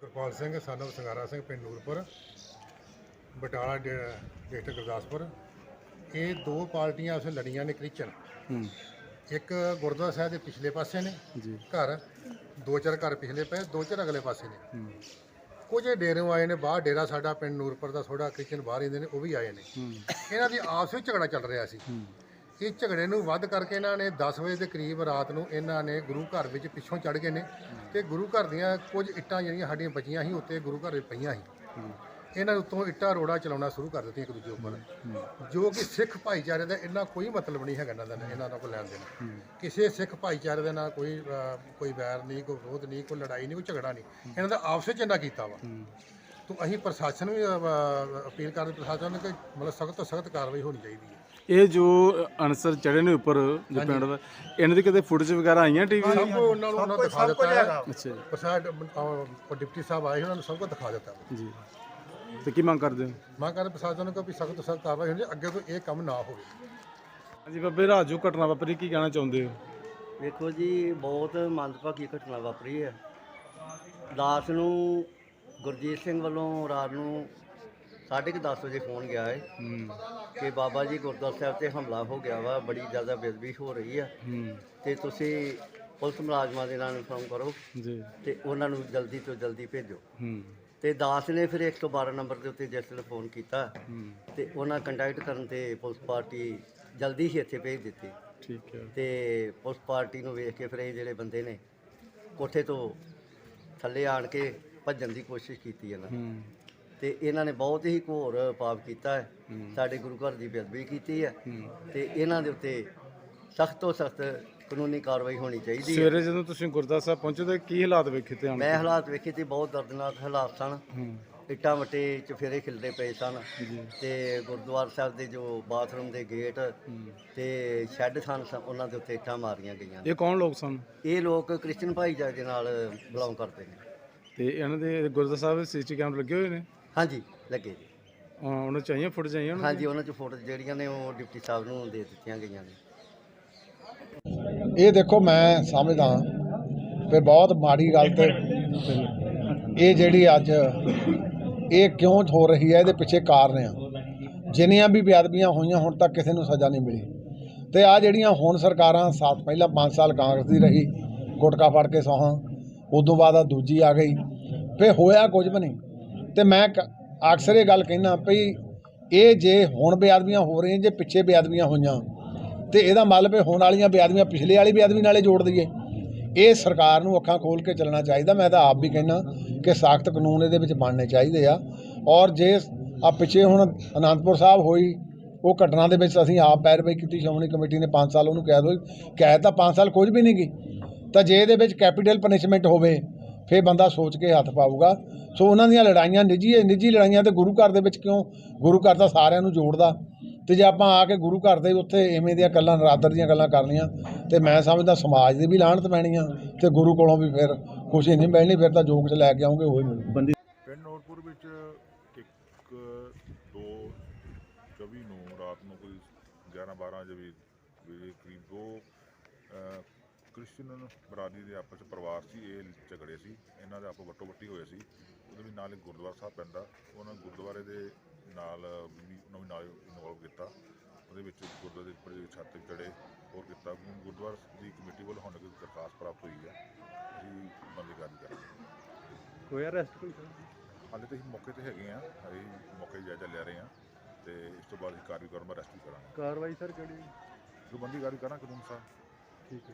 ਗੁਰਪਾਲ ਸਿੰਘ ਸਾਨੂੰ ਸੰਗਾਰਾ ਸਿੰਘ ਪਿੰਡ ਨੂਰਪੁਰ ਬਟਾਲਾ ਡਿਸਟ੍ਰਿਕਟ ਗੁਰਦਾਸਪੁਰ। ਇਹ ਦੋ ਪਾਰਟੀਆਂ ਉਸ ਲੜੀਆਂ ਨੇ ਕ੍ਰਿਸਚਨ ਇੱਕ ਗੁਰਦੁਆਰਾ ਸਾਹਿਬ ਦੇ ਪਿਛਲੇ ਪਾਸੇ ਨੇ ਘਰ ਦੋ ਚਾਰ ਘਰ ਪਿਛਲੇ ਪਏ ਦੋ ਚਾਰ ਅਗਲੇ ਪਾਸੇ ਨੇ। ਕੁਝ ਡੇਰਿਓਂ ਆਏ ਨੇ ਬਾਹਰ ਡੇਰਾ ਸਾਡਾ ਪਿੰਡ ਨੂਰਪੁਰ ਦਾ ਥੋੜਾ ਕ੍ਰਿਸਚਨ ਬਾਹਰ ਰਹਿੰਦੇ ਨੇ ਉਹ ਵੀ ਆਏ ਨੇ। ਇਹਨਾਂ ਦੀ ਆਪਸ ਵਿੱਚ ਝਗੜਾ ਚੱਲ ਰਿਹਾ ਸੀ। ਹੂੰ ਇਹ ਝਗੜੇ ਨੂੰ ਵੱਧ ਕਰਕੇ ਇਹਨਾਂ ਨੇ 10 ਵਜੇ ਦੇ ਕਰੀਬ ਰਾਤ ਨੂੰ ਇਹਨਾਂ ਨੇ ਗੁਰੂ ਘਰ ਵਿੱਚ ਪਿੱਛੋਂ ਚੜ ਗਏ ਨੇ ਤੇ ਗੁਰੂ ਘਰ ਦੀਆਂ ਕੁਝ ਇੱਟਾਂ ਜਿਹੜੀਆਂ ਸਾਡੀਆਂ ਬਚੀਆਂ ਸੀ ਉੱਤੇ ਗੁਰੂ ਘਰ ਵਿੱਚ ਪਈਆਂ ਸੀ। ਇਹਨਾਂ ਦੇ ਉੱਤੋਂ ਇੱਟਾਂ ਰੋੜਾ ਚਲਾਉਣਾ ਸ਼ੁਰੂ ਕਰ ਦਿੱਤੀਆਂ ਇੱਕ ਦੂਜੇ ਉੱਪਰ। ਜੋ ਕਿ ਸਿੱਖ ਭਾਈਚਾਰੇ ਦਾ ਇੰਨਾ ਕੋਈ ਮਤਲਬ ਨਹੀਂ ਹੈਗਾ ਇਹਨਾਂ ਦਾ ਇਹਨਾਂ ਦਾ ਕੋਈ ਲੈਣ ਦੇਣ ਕਿਸੇ ਸਿੱਖ ਭਾਈਚਾਰੇ ਦੇ ਨਾਲ ਕੋਈ ਕੋਈ ਵੈਰ ਨਹੀਂ, ਕੋਈ ਵਿਰੋਧ ਨਹੀਂ, ਕੋਈ ਲੜਾਈ ਨਹੀਂ, ਕੋਈ ਝਗੜਾ ਨਹੀਂ। ਇਹਨਾਂ ਦਾ ਆਪਸ ਵਿੱਚ ਇਹਨਾਂ ਕੀਤਾ ਵਾ। ਹੂੰ ਤੋਂ ਅਸੀਂ ਪ੍ਰਸ਼ਾਸਨ ਨੂੰ ਅਪੀਲ ਕਰਦੇ ਪ੍ਰਸ਼ਾਸਨ ਨੂੰ ਕਿ ਮਤਲਬ ਸਖਤ ਤੋਂ ਸਖਤ ਕਾਰਵਾਈ ਹੋਣੀ ਚਾਹੀਦੀ ਹੈ। ਇਹ ਜੋ ਅਨਸਰ ਚੜੇ ਨੇ ਉੱਪਰ ਜੋ ਪਿੰਡ ਦਾ ਇਹਨਾਂ ਦੀ ਕਿਤੇ ਫੁਟੇਜ ਵਗੈਰਾ ਆਈਆਂ ਟੀਵੀ ਸਭ ਕੁਝ ਉਹਨਾਂ ਨੂੰ ਉਹਨਾਂ ਦਿਖਾ ਦਿੱਤਾ ਹੈ ਅੱਛਾ ਜੀ। ਪ੍ਰਸਾਦ ਉਹ ਡਿਪਟੀ ਸਾਹਿਬ ਆਏ ਉਹਨਾਂ ਨੂੰ ਸਭ ਕੁਝ ਦਿਖਾ ਦਿੱਤਾ। ਜੀ। ਤੇ ਕੀ ਮੰਗ ਕਰਦੇ ਹੋ? ਮੈਂ ਕਹਿੰਦਾ ਪ੍ਰਸ਼ਾਸਨ ਨੂੰ ਕਿ ਵੀ ਸਖਤ ਤੋਂ ਸਖਤ ਕਾਰਵਾਈ ਹੋਣੀ ਚਾਹੀਦੀ, ਅੱਗੇ ਤੋਂ ਇਹ ਕੰਮ ਨਾ ਹੋਵੇ। ਹਾਂਜੀ ਬੱਬੇ ਰਾਤ ਜੋ ਘਟਨਾ ਵਾਪਰੀ ਕੀ ਕਹਿਣਾ ਚਾਹੁੰਦੇ ਹੋ? ਵੇਖੋ ਜੀ ਬਹੁਤ ਮੰਦਭਾਗੀ ਘਟਨਾ ਵਾਪਰੀ ਹੈ। ਦਾਸ ਨੂੰ ਗੁਰਜੀਤ ਸਿੰਘ ਵੱਲੋਂ ਰਾਤ ਨੂੰ 10:30 ਵਜੇ ਫੋਨ ਗਿਆ ਹੈ ਹੂੰ। ਕਿ ਬਾਬਾ ਜੀ ਗੁਰਦੁਆਰਾ ਸਾਹਿਬ ਤੇ ਹਮਲਾ ਹੋ ਗਿਆ ਵਾ ਬੜੀ ਜ਼ਿਆਦਾ ਬੇਅਦਬੀ ਹੋ ਰਹੀ ਹੂੰ। ਤੇ ਤੁਸੀਂ ਪੁਲਿਸ ਮੁਲਾਜ਼ਮਾਂ ਦੇ ਨਾਲ ਇਨਫੋਰਮ ਕਰੋ ਜੀ। ਤੇ ਉਹਨਾਂ ਨੂੰ ਜਲਦੀ ਤੋਂ ਜਲਦੀ ਭੇਜੋ। ਹੂੰ। ਤੇ ਦਾਸ ਨੇ ਫਿਰ 112 ਨੰਬਰ ਦੇ ਉੱਤੇ ਜਿਸ ਵੇਲੇ ਫੋਨ ਕੀਤਾ ਹੂੰ। ਤੇ ਉਹਨਾਂ ਕੰਟੈਕਟ ਕਰਨ ਤੇ ਪੁਲਿਸ ਪਾਰਟੀ ਜਲਦੀ ਹੀ ਇੱਥੇ ਭੇਜ ਦਿੱਤੀ। ਠੀਕ ਹੈ। ਤੇ ਪੁਲਿਸ ਪਾਰਟੀ ਨੂੰ ਵੇਖ ਕੇ ਫਿਰ ਇਹ ਜਿਹੜੇ ਬੰਦੇ ਨੇ ਕੋਠੇ ਤੋਂ ਥੱਲੇ ਆਣ ਕੇ ਭੱਜਣ ਦੀ ਕੋਸ਼ਿਸ਼ ਕੀਤੀ ਇਹਨਾਂ ਨੇ। ਹੂੰ। ਤੇ ਇਹਨਾਂ ਨੇ ਬਹੁਤ ਹੀ ਘੋਰ ਪਾਪ ਕੀਤਾ ਹੈ। ਸਾਡੇ ਗੁਰੂ ਘਰ ਦੀ ਬੇਅਦਬੀ ਕੀਤੀ ਹੈ। ਤੇ ਇਹਨਾਂ ਦੇ ਉੱਤੇ ਸਖਤ ਤੋਂ ਸਖਤ ਕਾਨੂੰਨੀ ਕਾਰਵਾਈ ਹੋਣੀ ਚਾਹੀਦੀ ਹੈ। ਸਵੇਰੇ ਜਦੋਂ ਤੁਸੀਂ ਗੁਰਦਾਸ ਸਾਹਿਬ ਪਹੁੰਚੇ ਤਾਂ ਕੀ ਹਾਲਾਤ ਵੇਖੇ ਤੇ ਮੈਂ ਹਾਲਾਤ ਵੇਖੇ ਤੇ ਬਹੁਤ ਦਰਦਨਾਕ ਹਾਲਾਤ ਸਨ। ਇੱਟਾਂ ਵਟੇ ਚਫੇਰੇ ਖਿਲਦੇ ਪਏ ਸਨ। ਤੇ ਗੁਰਦੁਆਰਾ ਸਾਹਿਬ ਦੇ ਜੋ ਬਾਥਰੂਮ ਦੇ ਗੇਟ ਤੇ ਸ਼ੈੱਡ ਸਨ ਉਹਨਾਂ ਦੇ ਉੱਤੇ ਇੱਟਾਂ ਮਾਰੀਆਂ ਗਈਆਂ। ਇਹ ਕੌਣ ਲੋਕ ਸਨ? ਇਹ ਲੋਕ ਕ੍ਰਿਸਚਨ ਭਾਈਚਾਰੇ ਦੇ ਨਾਲ ਬਿਲੋਂਗ ਕਰਦੇ ਨੇ। ਤੇ ਇਹਨਾਂ ਦੇ ਗੁਰਦਾਸ ਸਾਹਿਬ ਸੀਸੀ ਕੈਮਰੇ ਲੱਗੇ ਹੋਏ ਨੇ? ਹਾਂਜੀ ਲੱਗੇ ਜੀ। ਹਾਂ, ਉਹਨਾਂ ਚਾਹੀਏ ਫੁੱਟ ਚਾਹੀਏ ਉਹਨਾਂ ਹਾਂਜੀ ਉਹਨਾਂ ਚ ਫੋਟੋ ਜਿਹੜੀਆਂ ਨੇ ਉਹ ਡਿਪਟੀ ਸਾਹਿਬ ਨੂੰ ਦੇ ਦਿੱਤੀਆਂ ਗਈਆਂ ਨੇ। ਇਹ ਦੇਖੋ ਮੈਂ ਸਮਝਦਾ ਵੀ ਬਹੁਤ ਮਾੜੀ ਗੱਲ ਤੇ ਇਹ ਜਿਹੜੀ ਅੱਜ ਇਹ ਕਿਉਂ ਹੋ ਰਹੀ ਹੈ ਇਹਦੇ ਪਿੱਛੇ ਕਾਰਨ ਆ। ਜਿੰਨੀਆਂ ਵੀ ਬੇਅਦਬੀਆਂ ਹੋਈਆਂ ਹੁਣ ਤੱਕ ਕਿਸੇ ਨੂੰ ਸਜ਼ਾ ਨਹੀਂ ਮਿਲੀ। ਤੇ ਆ ਜਿਹੜੀਆਂ ਹੁਣ ਸਰਕਾਰਾਂ ਸਾਥ ਪਹਿਲਾਂ 5 ਸਾਲ ਕਾਂਗਰਸ ਦੀ ਰਹੀ ਗੁਟਕਾ ਫੜ ਕੇ ਸੌਹਾਂ ਉਦੋਂ ਬਾਅਦ ਆ ਦੂਜੀ ਆ ਗਈ ਫੇ ਹੋਇਆ ਕੁਝ ਵੀ ਨਹੀਂ। ਤੇ ਮੈਂ ਕ- ਅਕਸਰ ਇਹ ਗੱਲ ਕਹਿਣਾ ਭਈ ਇਹ ਜੇ ਹੁਣ ਬੇਅਦਬੀਆਂ ਹੋ ਰਹੀਆਂ, ਜੇ ਪਿੱਛੇ ਬੇਅਦਬੀਆਂ ਹੋਈਆਂ, ਤੇ ਇਹਦਾ ਮਤਲਬ ਇਹ ਹੋਣ ਵਾਲੀਆਂ ਬੇਅਦਬੀਆਂ ਪਿਛਲੇ ਵਾਲੀ ਬੇਅਦਬੀ ਨਾਲੇ ਜੋੜ ਦਈਏ। ਇਹ ਸਰਕਾਰ ਨੂੰ ਅੱਖਾਂ ਖੋਲ ਕੇ ਚੱਲਣਾ ਚਾਹੀਦਾ, ਮੈਂ ਤਾਂ ਆਪ ਵੀ ਕਹਿਣਾ ਕਿ ਸਖਤ ਕਾਨੂੰਨ ਇਹਦੇ ਵਿੱਚ ਬਣਨੇ ਚਾਹੀਦੇ ਆ। ਔਰ ਜੇ ਆ ਪਿੱਛੇ ਹੁਣ ਅਨੰਦਪੁਰ ਸਾਹਿਬ ਹੋਈ, ਉਹ ਘਟਨਾ ਦੇ ਵਿੱਚ ਅਸੀਂ ਆਪ ਪੈਰਵਾਈ ਕੀਤੀ, ਸ਼੍ਰੋਮਣੀ ਕਮੇਟੀ ਨੇ 5 ਸਾਲ ਉਹਨੂੰ ਕੈਦ ਹੋਈ ਕੈਦ ਤਾਂ 5 ਸਾਲ ਕੁਝ ਵੀ ਨਹੀਂ ਗਈ ਤਾਂ ਜੇ ਇਹਦੇ ਵਿੱਚ ਕੈਪੀਟਲ ਪਨਿਸ਼ਮੈਂਟ ਹੋਵੇ ਫੇਰ ਬੰਦਾ ਸੋਚ ਕੇ ਹੱਥ ਪਾਊਗਾ। ਸੋ ਉਹਨਾਂ ਦੀਆਂ ਲੜਾਈਆਂ ਨਿੱਜੀ ਨਿੱਜੀ ਲੜਾਈਆਂ ਤੇ ਗੁਰੂ ਘਰ ਦੇ ਵਿੱਚ ਕਿਉਂ? ਗੁਰੂ ਘਰ ਤਾਂ ਸਾਰਿਆਂ ਨੂੰ ਜੋੜਦਾ। ਤੇ ਜੇ ਆਪਾਂ ਆ ਕੇ ਗੁਰੂ ਘਰ ਦੇ ਉੱਥੇ ਐਵੇਂ ਦੀਆਂ ਗੱਲਾਂ ਨਰਾਦਰ ਦੀਆਂ ਗੱਲਾਂ ਕਰਨੀਆਂ ਤੇ ਮੈਂ ਸਮਝਦਾ ਸਮਾਜ ਦੀ ਵੀ ਲਾਹਣਤ ਪੈਣੀ ਆ ਤੇ ਗੁਰੂ ਕੋਲੋਂ ਵੀ ਫਿਰ ਖੁਸ਼ੀ ਨਹੀਂ ਮਿਲਣੀ ਫਿਰ ਤਾਂ ਜੋ ਕੁਝ ਲੈ ਕੇ ਆਉਂਗੇ ਉਹ ਹੀ ਮਿਲੂ ਬੰਦੀ ਪਿੰਡ ਨੋਟਪੁਰ ਵਿੱਚ ਇੱਕ ਦੋ 24 ਨੂੰ ਰਾਤ ਨੂੰ ਕੋਈ 11 12 ਵਜੇ ਵੀ ਵੀ ਕਰੀਬ ਦੋ ਕ੍ਰਿਸਚੀਅਨ ਬਰਾਦਰੀ ਦੇ ਆਪਸ 'ਚ ਪਰਿਵਾਰ ਸੀ ਇਹ ਝਗੜੇ ਸੀ ਇਹਨਾਂ ਦੇ ਆਪੋ ਵੱਟੋ ਵੱਟੀ ਹੋਏ ਸੀ। ਉਹਦੇ ਵੀ ਨਾਲ ਇੱਕ ਗੁਰਦੁਆਰਾ ਸਾਹਿਬ ਪੈਂਦਾ ਉਹਨਾਂ ਗੁਰਦੁਆਰੇ ਦੇ ਨਾਲ ਵੀ ਉਹਨਾਂ ਵੀ ਨਾਲ ਇਨਵੋਲਵ ਕੀਤਾ। ਉਹਦੇ ਵਿੱਚ ਗੁਰਦੁਆਰੇ ਦੇ ਉੱਪਰ ਜਿਹੜੀ ਛੱਤ ਤੇ ਚੜੇ ਹੋਰ ਕੀਤਾ। ਗੁਰਦੁਆਰਾ ਦੀ ਕਮੇਟੀ ਵੱਲੋਂ ਹੁਣ ਕੋਈ ਦਰਖਾਸਤ ਪ੍ਰਾਪਤ ਹੋਈ ਹੈ ਅਸੀਂ ਬੰਦੀ ਕਾਰਵਾਈ ਕਰਾਂਗੇ। ਕੋਈ ਅਰੈਸਟ ਕੋਈ ਹਾਲੇ ਤਾਂ ਅਸੀਂ ਮੌਕੇ ਤੇ ਹੈਗੇ ਆ ਅਸੀਂ ਮੌਕੇ ਜਾਇਜ਼ਾ ਲੈ ਰਹੇ ਆ ਤੇ ਇਸ ਤੋਂ ਬਾਅਦ ਅਸੀਂ ਕਾਰਵਾਈ ਕਰਨ ਮੈਂ ਰੈਸਟ ਵੀ ਕਰਾਂਗੇ। ਕਾਰਵਾਈ ਸਰ ਕਿਹੜੀ? ਜੋ ਬੰਦੀ ਕਾਰਵਾਈ ਕਰਾਂ ਕਾਨੂੰਨ ਸਾਹਿਬ। ਠੀਕ ਹੈ।